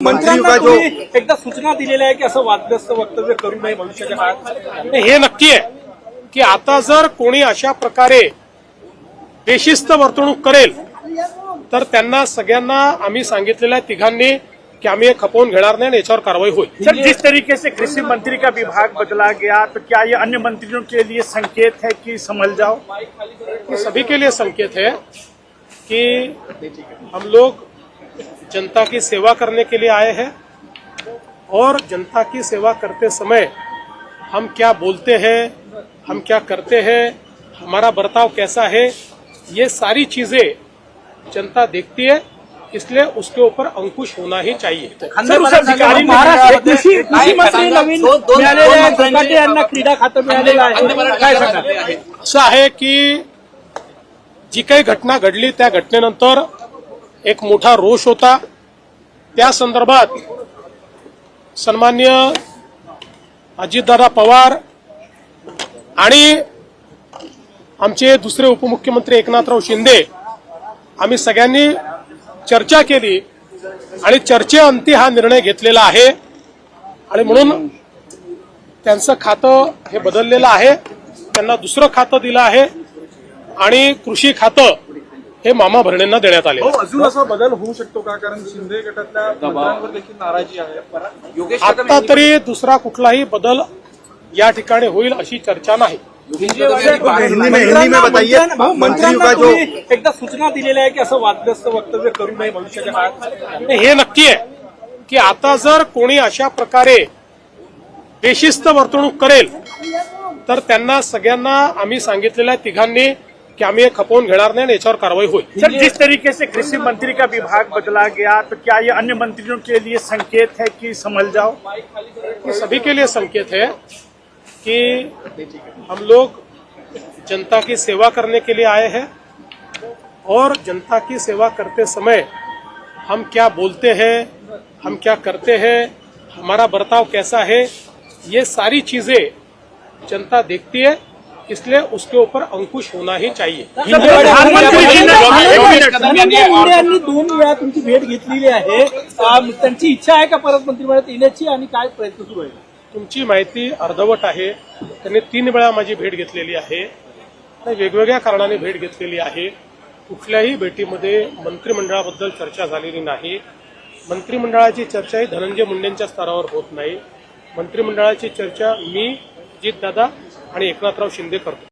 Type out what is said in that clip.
मंत्र्यांना का जो तुम्ही एकदा सूचना दिलेल्या आहे की असं वादग्रस्त वक्तव्य करू नये भविष्याच्या काळात. हे नक्की आहे की आता जर कोणी अशा प्रकारे बेशिस्त वर्तणूक करेल तर त्यांना सगळ्यांना आम्ही सांगितलेल्या तिघांनी की आम्ही हे खपवून घेणार नाही आणि याच्यावर कारवाई होईल. सर जिस तरीके से कृषी मंत्री का विभाग बदला गया तो क्या ये अन्य मंत्रियों के लिए संकेत है कि संभल जाओ? ये सभी के लिए संकेत है कि हम लोग जनता की सेवा करने के लिए आए हैं और जनता की सेवा करते समय हम क्या बोलते हैं हम क्या करते हैं हमारा बर्ताव कैसा है ये सारी चीज़ें जनता देखती है इसलिए उसके ऊपर अंकुश होना ही चाहिए। सर काय सांगा असं आहे की जी काही घटना घडली त्या घटनेनंतर एक मोठा रोष होता. त्या संदर्भात सन्मान्य अजितदादा पवार आणि आमचे दुसरे उपमुख्यमंत्री एकनाथराव शिंदे आम्ही सगळ्यांनी चर्चा केली आणि चर्चेअंती हा निर्णय घेतलेला आहे. आणि म्हणून त्यांचं खातं हे बदललेलं आहे. त्यांना दुसरं खातं दिलं आहे. आणि कृषी खातं हे मामा भरणेंना देण्यात आले. अजून असा बदल होऊ शकतो का? कारण शिंदे गटातल्या मंत्र्यांवर देखील नाराजी आहे. आता तरी दुसरा कुठलाही बदल या ठिकाणी होईल अशी चर्चा नाही. हिंदी में हिंदी में बताइए भाऊ, मंत्रियों मंत्र्यांना का जो तुम्ही एकदा सूचना दिलेल्या आहे की असं वादग्रस्त वक्तव्य करू नये भविष्याच्या काळात. हे नक्की आहे की आता जर कोणी अशा प्रकारे बेशिस्त वर्तणूक करेल तर त्यांना सगळ्यांना आम्ही सांगितलेल्या तिघांनी की आम्ही हे खपवून घेणार नाही आणि याच्यावर कारवाई होईल. सर जिस तरीके से कृषि मंत्री का विभाग बदला गया तो क्या ये अन्य मंत्रियों के लिए संकेत है कि संभल जाओ? ये सभी के लिए संकेत है कि हम लोग जनता की सेवा करने के लिए आए हैं और जनता की सेवा करते समय हम क्या बोलते हैं हम क्या करते हैं हमारा बर्ताव कैसा है ये सारी चीज़ें जनता देखती है इसलिए उसके ऊपर अंकुश होना ही चाहिए। यांनी दोन वेळा तुमची भेट घेतलेली आहे. त्यांची इच्छा आहे का परत मंत्रिमंडळात येण्याची आणि काय प्रयत्न सुरू आहे? तुमची माहिती अर्धवट आहे. त्यांनी तीन वेळा माझी भेट घेतलेली आहे. आणि वेगवेगळ्या कारणाने भेट घेतलेली आहे. कुठल्याही भेटीमध्ये मंत्रिमंडळाबद्दल चर्चा झालेली नाही. मंत्रिमंडळाची चर्चा ही धनंजय मुंडेंच्या स्तरावर होत नाही. मंत्रिमंडळाची चर्चा मी दादा आणि एकनाथराव शिंदे करतो.